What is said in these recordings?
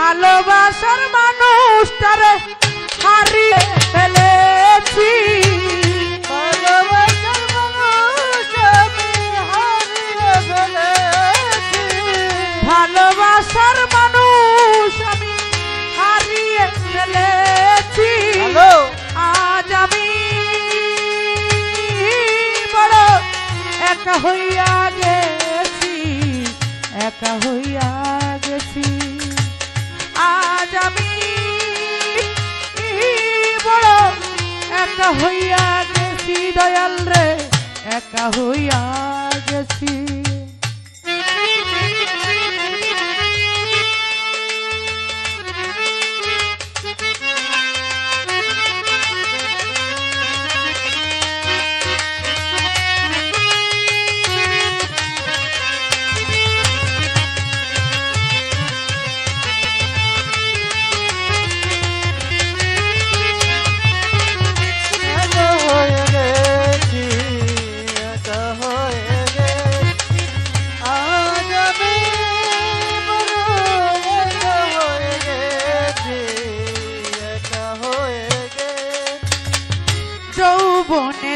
ভালোবাসার মানুষটারে হারিয়ে ফেলেছি। ভালোবাসার মানুষ আমি হারিয়ে ফেলেছি। আজ আমি বড় একা হইয়া গেছি একা হইয়া গেছি। একা হইয়া গেছি দয়াল রে একা হইয়া গেছি।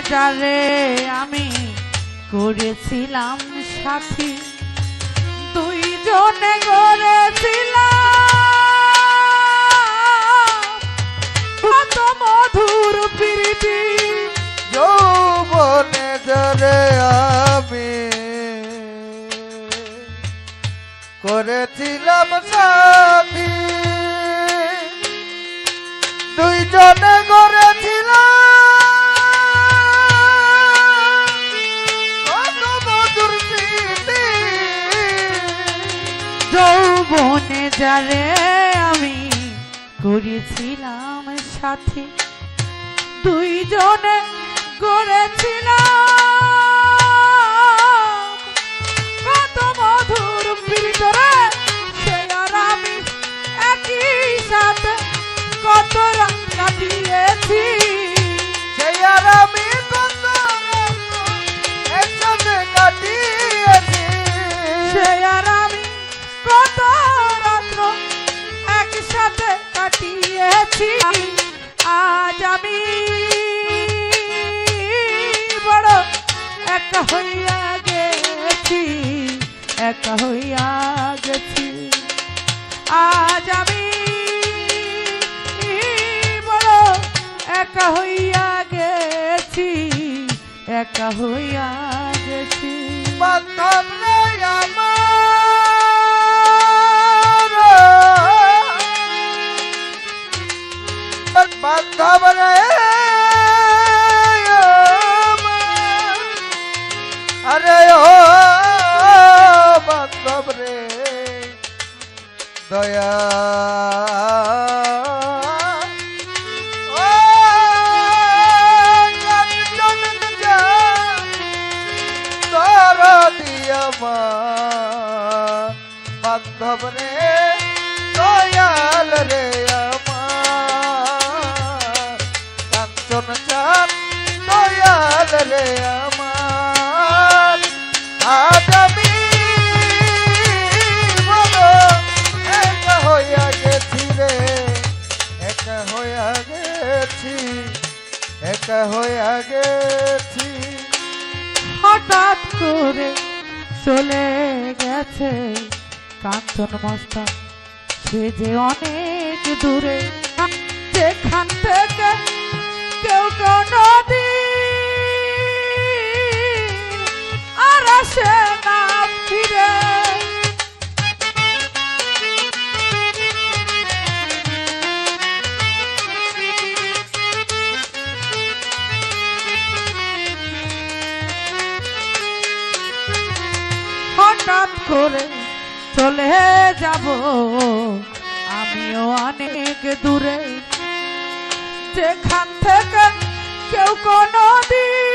যারে আমি করেছিলাম সাথী। দুইজনে করেছিলাম। মধুর প্রীতি। যৌবনে জরে আমি করেছিলাম সাথী। দুইজনে করেছিলাম যৌবনে যারে আমি করেছিলাম সাথে দুইজনে করেছিলাম। একা হইয়া গেছি, একা হইয়া গেছি। আজ আমি বড় একা হইয়া গেছি, একা হইয়া গেছি। বান্ধব বান্ধব রে দয়াল রে আমার কাঞ্চন চাঁদ দয়াল রে একা হইয়া গেছি হঠাৎ করে চলে গেছে কাঞ্চন মস্তা। সে যে অনেক দূরে, যেখান থেকে কেউ কোনো আর আসে না। যাব আমিও অনেক দূরে। যেখান থেকে কেউ কোনো আর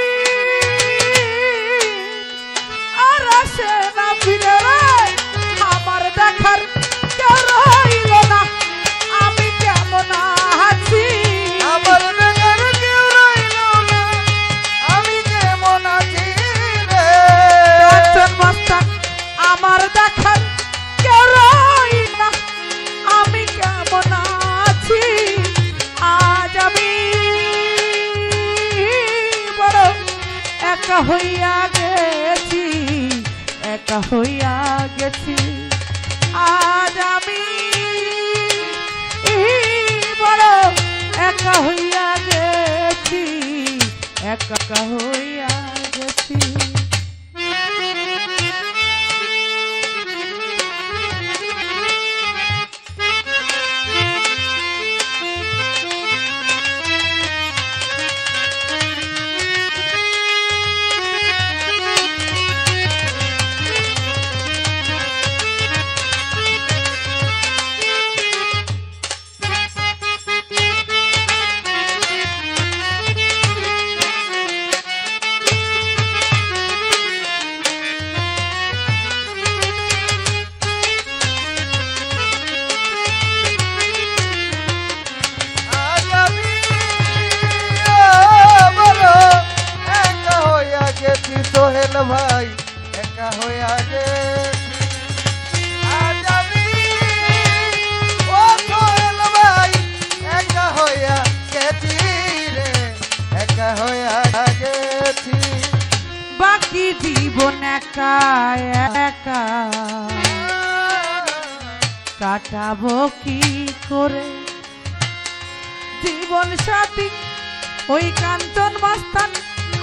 হইয়া গেছি একা হইয়া গেছি। আজ আমি বড় একা হইয়া গেছি একা হইয়া গেছি। বাকি জীবন একা একা। কাটাবো কি করে? জীবন সাথী, ওই কাঞ্চন মাস্তান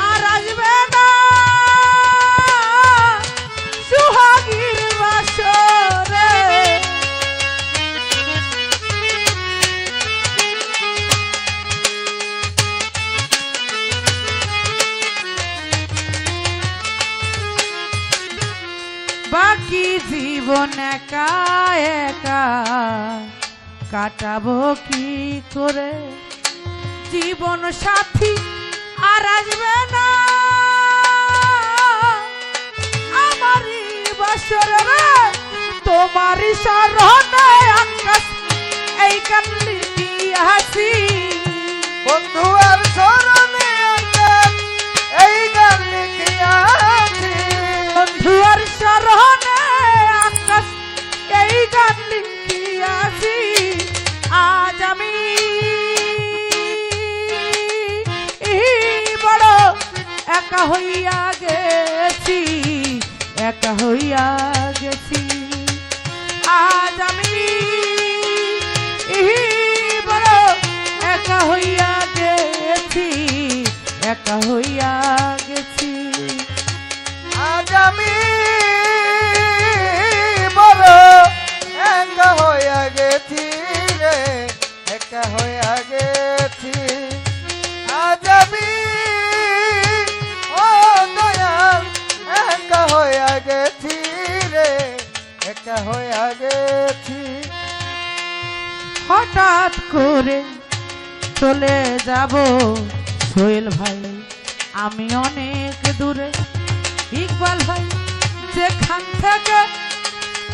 আর আসবে না। বাকি জীবন একা একা। কাটাবো কি করে? জীবন সাথী আর আসবে না। স্মরণে আকাশ এই কান্দি কি হাসি। বন্ধু আর স্মরণে আকাশ এই গান লিখিয়াছি বন্ধু আর স্মরণে আকাশ এই গান লিখিয়াছি আজ আমি বড় একা হইয়া গেছি একা হইয়া একা হয়ে গেছি হঠাৎ করে চলে যাব সোহেল ভাই, আমি অনেক দূরে। ইকবাল ভাই, যেখান থেকে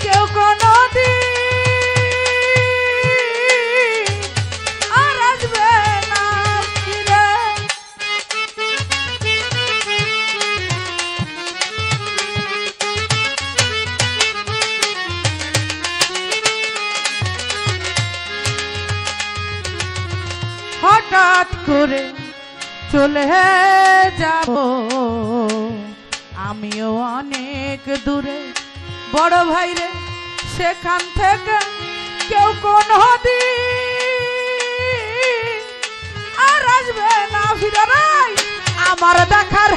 কেউ কোনো আর হঠাৎ করে চলে যাব। আমিও অনেক দূরে, বড় ভাইরে সেখান থেকে কেউ কোন আর আসবে না। ফিরে আমার দেখার